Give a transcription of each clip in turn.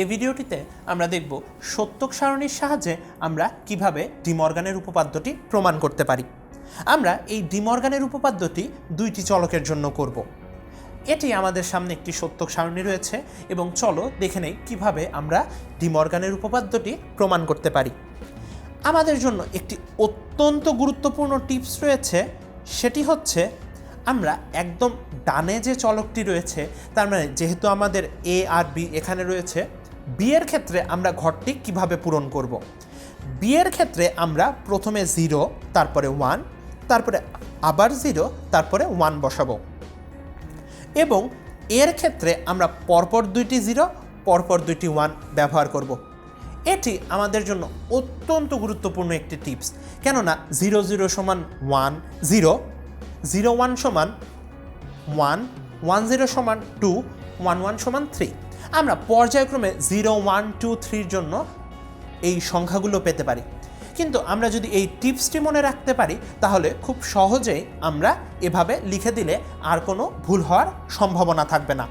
এই ভিডিওটিতে আমরা দেখব সত্যক সারণীর সাহায্যে আমরা কীভাবে ডিমর্গানের উপপাদ্যটি প্রমাণ করতে পারি। আমরা এই ডিমর্গানের উপপাদ্যটি দুইটি চলকের জন্য করব। এটি আমাদের সামনে একটি সত্যক সারণী রয়েছে এবং চলো দেখে নেই কীভাবে আমরা ডিমর্গানের উপপাদ্যটি প্রমাণ করতে পারি। আমাদের জন্য একটি অত্যন্ত গুরুত্বপূর্ণ টিপস রয়েছে, সেটি হচ্ছে আমরা একদম ডানে যে চলকটি রয়েছে, তার মানে যেহেতু আমাদের এ আর বি এখানে রয়েছে বি এর ক্ষেত্রে আমরা ঘরটি কীভাবে পূরণ করব? বিয়ের ক্ষেত্রে আমরা প্রথমে জিরো তারপরে ওয়ান তারপরে আবার জিরো তারপরে ওয়ান বসাবো। এবং এর ক্ষেত্রে আমরা পরপর দুইটি জিরো পরপর দুইটি ওয়ান ব্যবহার করব। এটি আমাদের জন্য অত্যন্ত গুরুত্বপূর্ণ একটি টিপস কেননা জিরো জিরো সমান ওয়ান জিরো জিরো ওয়ান সমান ওয়ান ওয়ান জিরো সমান টু ওয়ান ওয়ান সমান থ্রি আমরা পর্যায়ক্রমে জিরো, ওয়ান, টু, থ্রির জন্য এই সংখ্যাগুলো পেতে পারি। কিন্তু আমরা যদি এই টিপসটি মনে রাখতে পারি, তাহলে খুব সহজেই আমরা এভাবে লিখে দিলে আর কোনো ভুল হওয়ার সম্ভাবনা থাকবে না।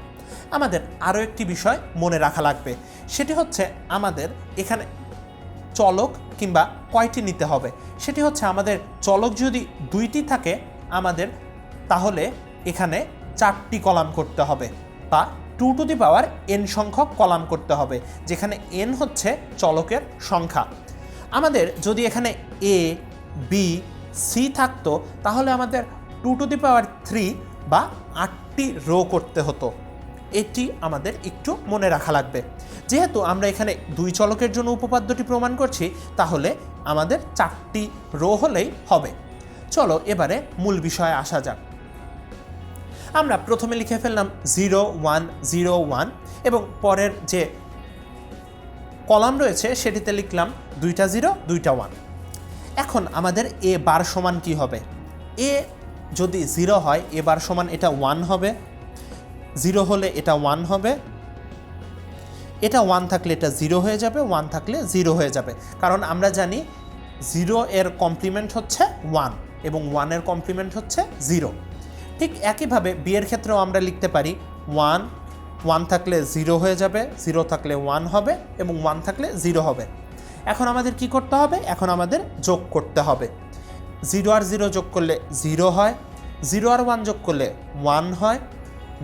আমাদের আরও একটি বিষয় মনে রাখা লাগবে, সেটি হচ্ছে আমাদের এখানে চলক কিংবা কয়টি নিতে হবে। সেটি হচ্ছে আমাদের চলক যদি দুইটি থাকে, আমাদের তাহলে এখানে চারটি কলাম করতে হবে বা two to the power N সংখ্যক কলাম করতে হবে, যেখানে এন হচ্ছে চলকের সংখ্যা। আমাদের যদি এখানে এ বি সি থাকতো, তাহলে আমাদের two to the power three বা আটটি রো করতে হতো। এটি আমাদের একটু মনে রাখা লাগবে। যেহেতু আমরা এখানে দুই চলকের জন্য উপপাদ্যটি প্রমাণ করছি, তাহলে আমাদের চারটি রো হলেই হবে। চলো এবারে মূল বিষয়ে আসা যাক। আমরা প্রথমে লিখে ফেললাম জিরো ওয়ান জিরো ওয়ান এবং পরের যে কলাম রয়েছে, সেটিতে লিখলাম দুইটা জিরো, দুইটা ওয়ান। এখন আমাদের এ বার সমান কি হবে? এ যদি জিরো হয়, এ বার সমান এটা ওয়ান হবে। জিরো হলে এটা ওয়ান হবে। এটা ওয়ান থাকলে এটা জিরো হয়ে যাবে, ওয়ান থাকলে জিরো হয়ে যাবে। কারণ আমরা জানি জিরো এর কমপ্লিমেন্ট হচ্ছে ওয়ান এবং ওয়ানের কমপ্লিমেন্ট হচ্ছে জিরো। ঠিক একইভাবে বি এর ক্ষেত্রেও আমরা লিখতে পারি ওয়ান ওয়ান থাকলে জিরো হয়ে যাবে জিরো থাকলে ওয়ান হবে এবং ওয়ান থাকলে জিরো হবে। এখন আমাদের কি করতে হবে? এখন আমাদের যোগ করতে হবে। জিরো আর জিরো যোগ করলে জিরো হয় জিরো আর ওয়ান যোগ করলে ওয়ান হয়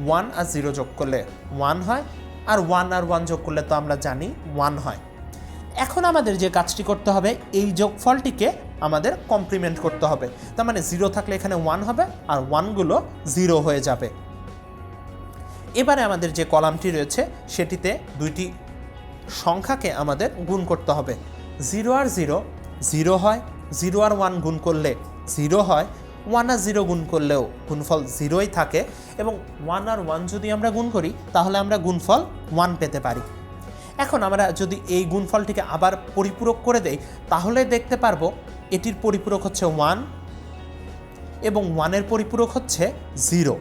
ওয়ান আর জিরো যোগ করলে ওয়ান হয়, আর ওয়ান আর ওয়ান যোগ করলে তো আমরা জানি ওয়ান হয়। এখন আমাদের যে কাজটি করতে হবে, এই যোগফলটিকে আমাদের কমপ্লিমেন্ট করতে হবে। তার মানে জিরো থাকলে এখানে ওয়ান হবে আর ওয়ানগুলো জিরো হয়ে যাবে। এবারে আমাদের যে কলামটি রয়েছে, সেটিতে দুইটি সংখ্যাকে আমাদের গুণ করতে হবে। জিরো আর জিরো জিরো হয় জিরো আর ওয়ান গুণ করলে জিরো হয় ওয়ান আর জিরো গুণ করলেও গুণফল জিরোই থাকে এবং ওয়ান আর ওয়ান যদি আমরা গুণ করি, তাহলে আমরা গুণফল ওয়ান পেতে পারি। এখন আমরা যদি এই গুণফলটিকে আবার পরিপূরক করে দেই, তাহলে দেখতে পারব এটির পরিপূরক হচ্ছে ওয়ান এবং ওয়ানের পরিপূরক হচ্ছে জিরো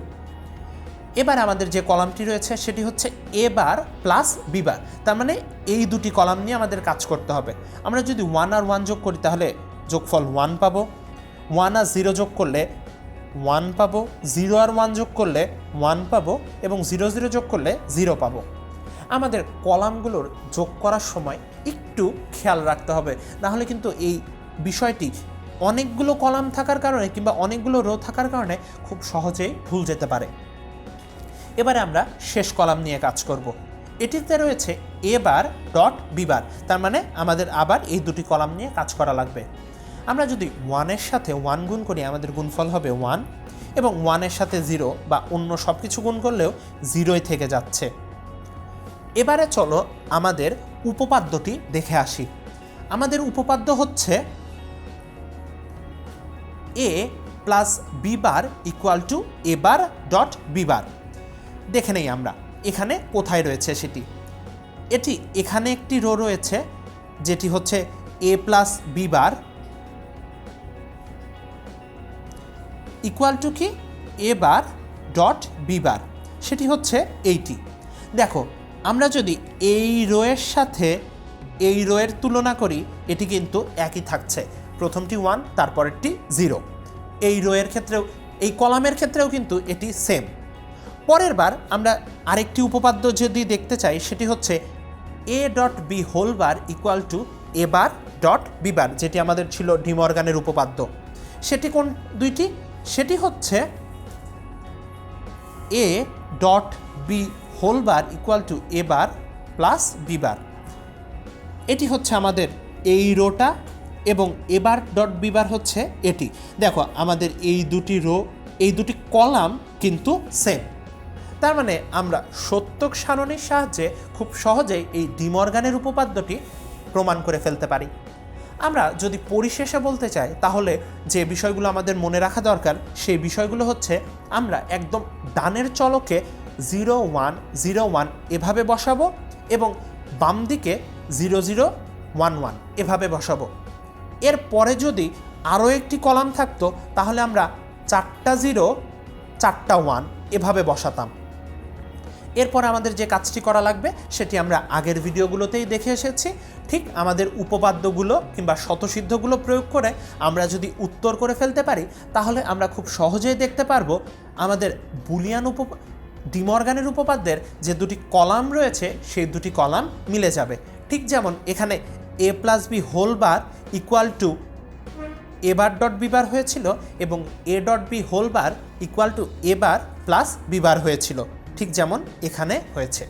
এবার আমাদের যে কলামটি রয়েছে, সেটি হচ্ছে এ বার প্লাস বি বার তার মানে এই দুটি কলাম নিয়ে আমাদের কাজ করতে হবে। আমরা যদি ওয়ান আর ওয়ান যোগ করি, তাহলে যোগফল ওয়ান পাবো। ওয়ান আর জিরো যোগ করলে ওয়ান পাবো। জিরো আর ওয়ান যোগ করলে ওয়ান পাবো এবং জিরো জিরো যোগ করলে জিরো পাবো। আমাদের কলামগুলোর যোগ করার সময় একটু খেয়াল রাখতে হবে। নাহলে কিন্তু এই বিষয়টি অনেকগুলো কলাম থাকার কারণে কিংবা অনেকগুলো রো থাকার কারণে খুব সহজেই ভুল যেতে পারে। এবারে আমরা শেষ কলাম নিয়ে কাজ করব। এটিতে রয়েছে এ বার ডট বি বার তার মানে আমাদের আবার এই দুটি কলাম নিয়ে কাজ করা লাগবে। আমরা যদি ওয়ানের সাথে ওয়ান গুণ করি, আমাদের গুণফল হবে ওয়ান এবং ওয়ানের সাথে জিরো বা অন্য সব কিছু গুণ করলেও জিরোই থেকে যাচ্ছে। এবারে চলো আমাদের উপপাদ্যটি দেখে আসি। আমাদের উপপাদ্য হচ্ছে A plus B bar equal to A bar dot B bar দেখে নেই আমরা, এখানে কোথায় রয়েছে সেটি? এটি এখানে একটি রো রয়েছে, যেটি হচ্ছে A plus B bar equal to কি? এ বার ডট বি বার সেটি হচ্ছে এইটি। দেখো আমরা যদি এই রোয়ের সাথে এই রোয়ের তুলনা করি, এটি কিন্তু একই থাকছে। প্রথমটি ওয়ান তারপরেরটি জিরো এই রোয়ের ক্ষেত্রেও, এই কলামের ক্ষেত্রেও কিন্তু এটি সেম পরের বার আমরা আরেকটি উপপাদ্য যদি দেখতে চাই, সেটি হচ্ছে A dot B whole bar equal to A bar dot B bar যেটি আমাদের ছিল ডিমর্গানের উপপাদ্য। সেটি কোন দুইটি? সেটি হচ্ছে A dot B whole bar equal to A bar plus B bar এটি হচ্ছে আমাদের এই রোটা এবং এবার ডট বিবার হচ্ছে এটি। দেখো, আমাদের এই দুটি রো এই দুটি কলাম কিন্তু সেম তার মানে আমরা সত্যক সারণীর সাহায্যে খুব সহজেই এই ডিমর্গানের উপপাদ্যটি প্রমাণ করে ফেলতে পারি। আমরা যদি পরিশেষে বলতে চাই, তাহলে যে বিষয়গুলো আমাদের মনে রাখা দরকার, সেই বিষয়গুলো হচ্ছে আমরা একদম ডানের চলকে জিরো ওয়ান জিরো ওয়ান এভাবে বসাবো এবং বাম দিকে জিরো জিরো ওয়ান ওয়ান এভাবে বসাবো। এর পরে যদি আরও একটি কলাম থাকতো, তাহলে আমরা চারটা জিরো চারটা ওয়ান এভাবে বসাতাম। এরপর আমাদের যে কাজটি করা লাগবে, সেটি আমরা আগের ভিডিওগুলোতেই দেখে এসেছি। ঠিক আমাদের উপপাদ্যগুলো কিংবা শতসিদ্ধগুলো প্রয়োগ করে আমরা যদি উত্তর করে ফেলতে পারি, তাহলে আমরা খুব সহজেই দেখতে পারব আমাদের বুলিয়ান উপ ডিমর্গানের উপপাদ্যের যে দুটি কলাম রয়েছে, সেই দুটি কলাম মিলে যাবে। ঠিক যেমন এখানে A plus B whole bar equal to A bar dot B bar হয়েছিল এবং A dot B whole bar equal to A bar plus B bar হয়েছিল। ঠিক যেমন এখানে হয়েছে।